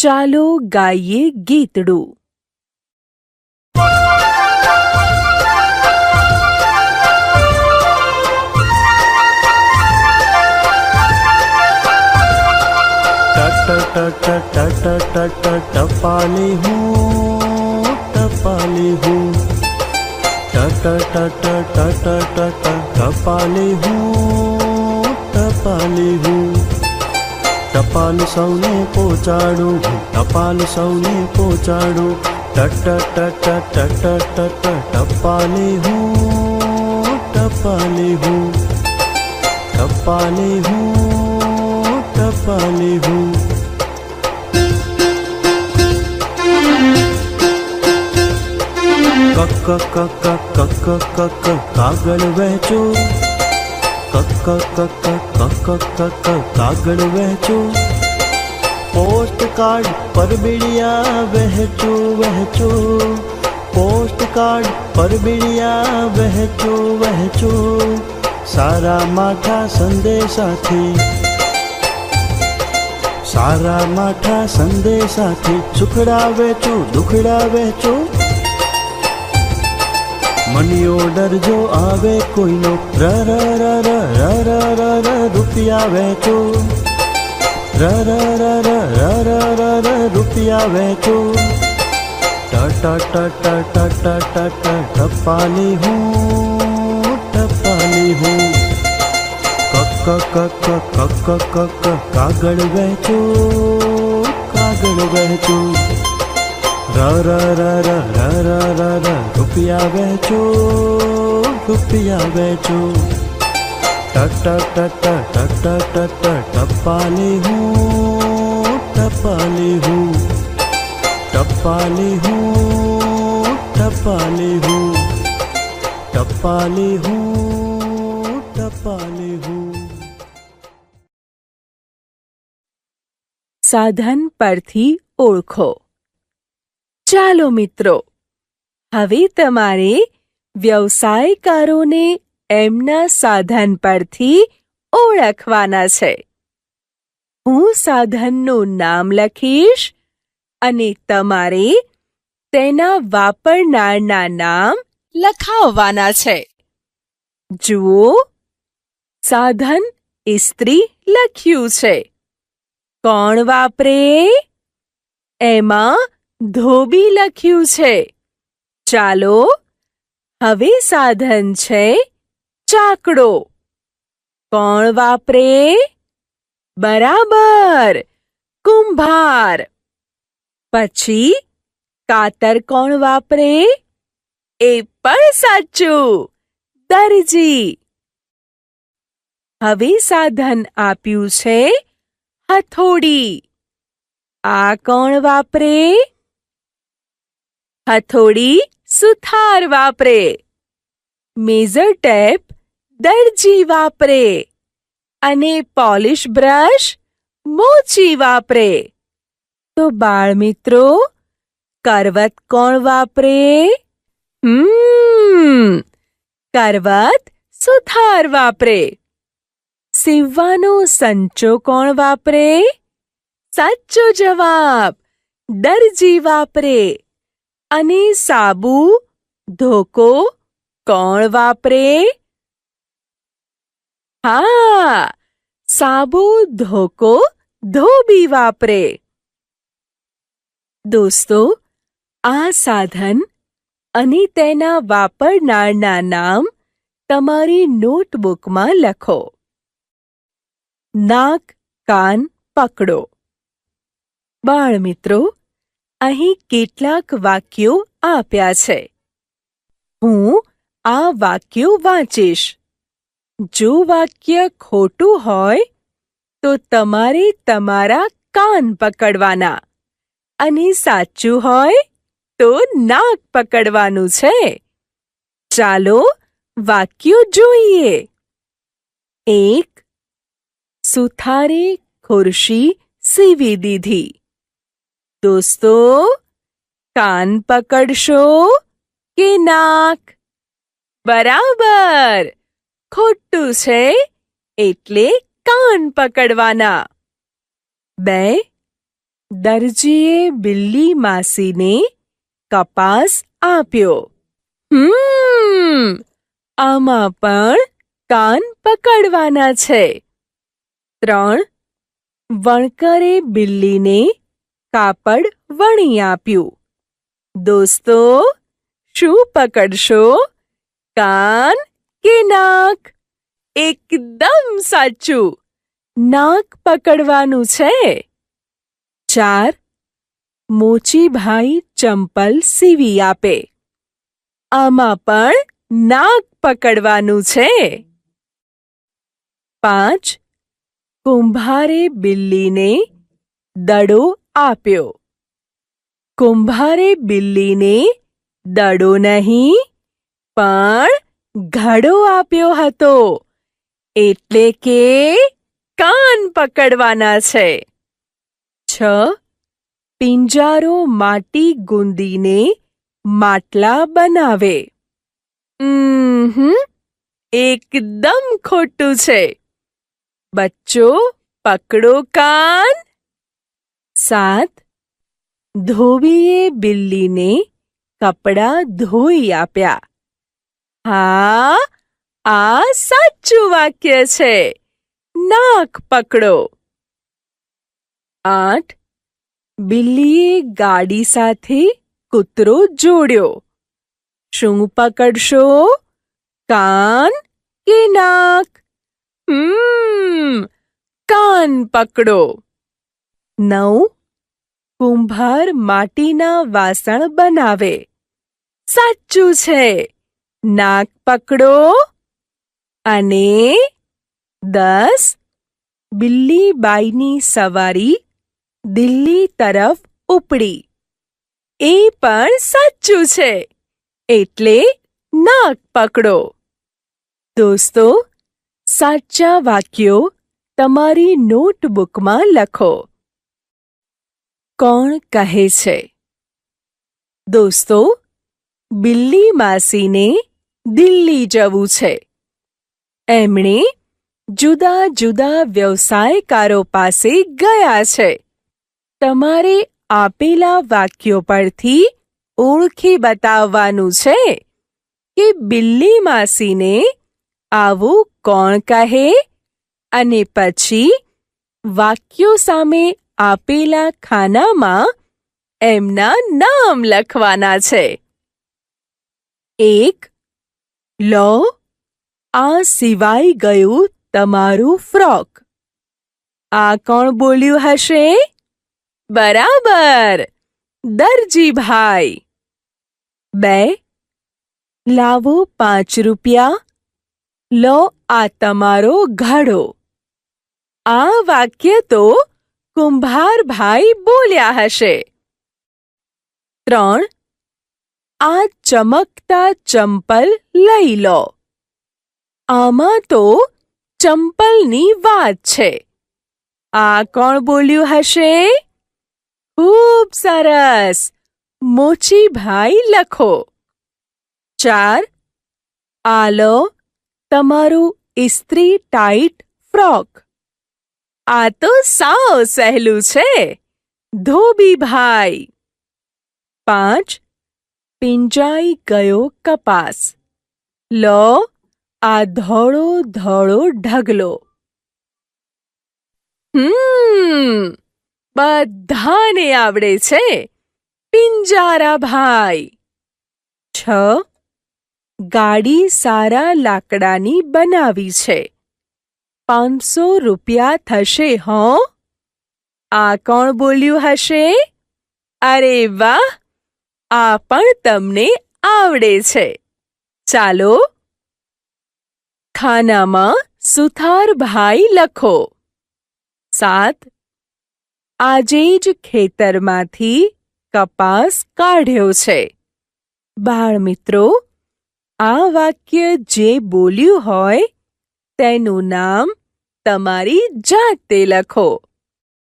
ચાલો ગાઈએ ગીતડું टट टट टट टट टपाली हूँ टपाली हूँ टट टट टट टट टपाली हूँ टपाली हूँ ટપાલ સૌને પહોંચાડું હું ટપાલ સૌને પહોંચાડું ટટ ટટ ટટ ટટ ટપાલી હું ટપાલી હું ટપાલી હું ટપાલી હું કક કક કક કક કક કાગળ વહેંચો કક કક કક કક કાગળ વહેંચો પોસ્ટ કાર્ડ પર બીડિયા વહેંચો વહેંચો. પોસ્ટ કાર્ડ પર બીડિયા વહેંચો વહેંચો. સારા માઠા સંદેશાથી, સારા માઠા સંદેશાથી સુખડા વેચો દુખડા વેચો મની ઓર્ડર જો આવે કોઈનો ર ર ર ર ર ર ર ર રૂપિયા વેચો ર ર ર ર ર ર ર ર રૂપિયા વેચો ટ ટ ટ ટ ટ ટ ટ ટપાલી હું ટપાલી હું કક કક કક કક કક કાગળ વેચો કાગળ વેચો ર ર ર ર ર ર ર ર રૂપિયા વેચો રૂપિયા વેચો ટ ટ ટ ટ ટ ટ ટ ટપાલી હું ટપાલી હું ટપાલી હું ટપાલી હું ટપાલી હું ટપાલી હું સાધન પરથી ઓળખો ચાલો મિત્રો, હવે તમારે વ્યવસાયકારોને એમના સાધન પરથી ઓળખવાના છે. હું સાધનનું નામ લખીશ અને તમારે તેના વાપરનારના નામ લખાવવાના છે. જુઓ, સાધન ઇસ્ત્રી લખ્યું છે. કોણ વાપરે? એમાં ધોબી લખ્યું છે. ચાલો, હવે સાધન છે ચાકડો. કોણ વાપરે? બરાબર, કુંભાર. પછી, કાતર કોણ વાપરે? એ પણ સાચું, દરજી. હવે સાધન આપ્યું છે, હથોડી. આ કોણ વાપરે? હથોડી સુથાર વાપરે મેઝર ટેપ દરજી વાપરે અને પોલિશ બ્રશ મોચી વાપરે તો બાળમિત્રો કરવત કોણ વાપરે હમ કરવત સુથાર વાપરે સીવવાનો સંચો કોણ વાપરે સાચો જવાબ દરજી વાપરે અને સાબુ, ધોકો, કોણ વાપરે? હા, સાબુ, ધોકો, ધોબી વાપરે. દોસ્તો, આ સાધન અને તેના વાપરનારના નામ તમારી નોટબુકમાં લખો. નાક, કાન પકડો. બાળમિત્રો અહીં કેટલાક વાક્યો આપ્યા છે. હું આ વાક્યો વાંચીશ. જો વાક્ય ખોટું હોય, તો તમારે તમારા કાન પકડવાના. અને સાચું હોય, તો નાક પકડવાનું છે. ચાલો વાક્યો જોઈએ. એક, સુથારે ખુરશી સીવી દીધી. દોસ્તો, કાન પકડશો કે નાક? બરાબર. ખોટું છે એટલે કાન પકડવાના. બે, દરજીએ બિલ્લી માસીને કપાસ આપ્યો. હમ, આમાં પણ કાન પકડવાના છે. ત્રણ, વણકરે બિલ્લીને કાપડ વણી આપ્યું દોસ્તો શું પકડશો કાન કે નાક એકદમ સાચું નાક પકડવાનું છે ચાર મોચીભાઈ ચંપલ સીવી આપે આમાં પણ નાક પકડવાનું છે પાંચ કુંભારે બિલ્લીને દડો આપ્યો. કુંભારે બિલ્લીને દડો નહીં, પણ ઘડો આપ્યો હતો. એટલે કે કાન પકડવાના છે. છ પિંજારો માટી ગુંદીને માટલા બનાવે. એકદમ ખોટું છે. બચ્ચો પકડો કાન સાત ધોબીએ બિલ્લીને કપડાં ધોઈ આપ્યા હા આ સાચું વાક્ય છે નાક પકડો આઠ બિલ્લીએ ગાડી સાથે કૂતરો જોડ્યો શું પકડશો કાન કે નાક કાન પકડો નવ કુંભાર માટીના વાસણ બનાવે. સાચું છે. નાક પકડો અને દસ બિલ્લી બાઈની સવારી દિલ્હી તરફ ઉપડી. એ પણ સાચું છે. એટલે નાક પકડો. દોસ્તો, સાચા વાક્યો તમારી નોટબુકમાં લખો. કોણ કહે છે? દોસ્તો, બિલ્લી માસીને દિલ્હી જવું છે. એમણે જુદા જુદા વ્યવસાયકારો પાસે ગયા છે. તમારે આપેલા વાક્યો પરથી ઓળખી બતાવવાનું છે કે બિલ્લી માસીને આવું કોણ કહે? અને પછી વાક્યો સામે આપેલા ખાનામાં એમના નામ લખવાના છે. એક, લો, આ સિવાય ગયું તમારું ફ્રોક. આ કોણ બોલ્યું હશે? બરાબર, દરજીભાઈ. બે, લાવો પાંચ રૂપિયા. લો આ તમારો ઘડો. આ વાક્ય તો કુંભારભાઈ બોલ્યા હશે. ત્રણ, આ ચમકતા ચંપલ લઈ લો. આમાં તો ચંપલની વાત છે. આ કોણ બોલ્યું હશે? ખૂબ સરસ. મોચીભાઈ લખો. ચાર આલો તમારું ઇસ્ત્રી ટાઈટ ફ્રોક. આ તો સાવ સહેલું છે. ધોબીભાઈ પાંચ. પિંજાઈ ગયો કપાસ. લો, આ ધોળો ધોળો ઢગલો. હમ, બધાને આવડે છે. પિંજારા ભાઈ. છ. ગાડી સારા લાકડાની બનાવી છે. પાંચસો રૂપિયા થશે, હો? આ કોણ બોલ્યું હશે? અરે વાહ! આ પણ તમને આવડે છે. ચાલો. ખાનામાં સુથારભાઈ લખો. સાત. આજે જ ખેતરમાંથી કપાસ કાઢ્યો છે. બાળ મિત્રો, આ વાક્ય જે બોલ્યું હોય તેનું નામ તમારી જાતે લખો.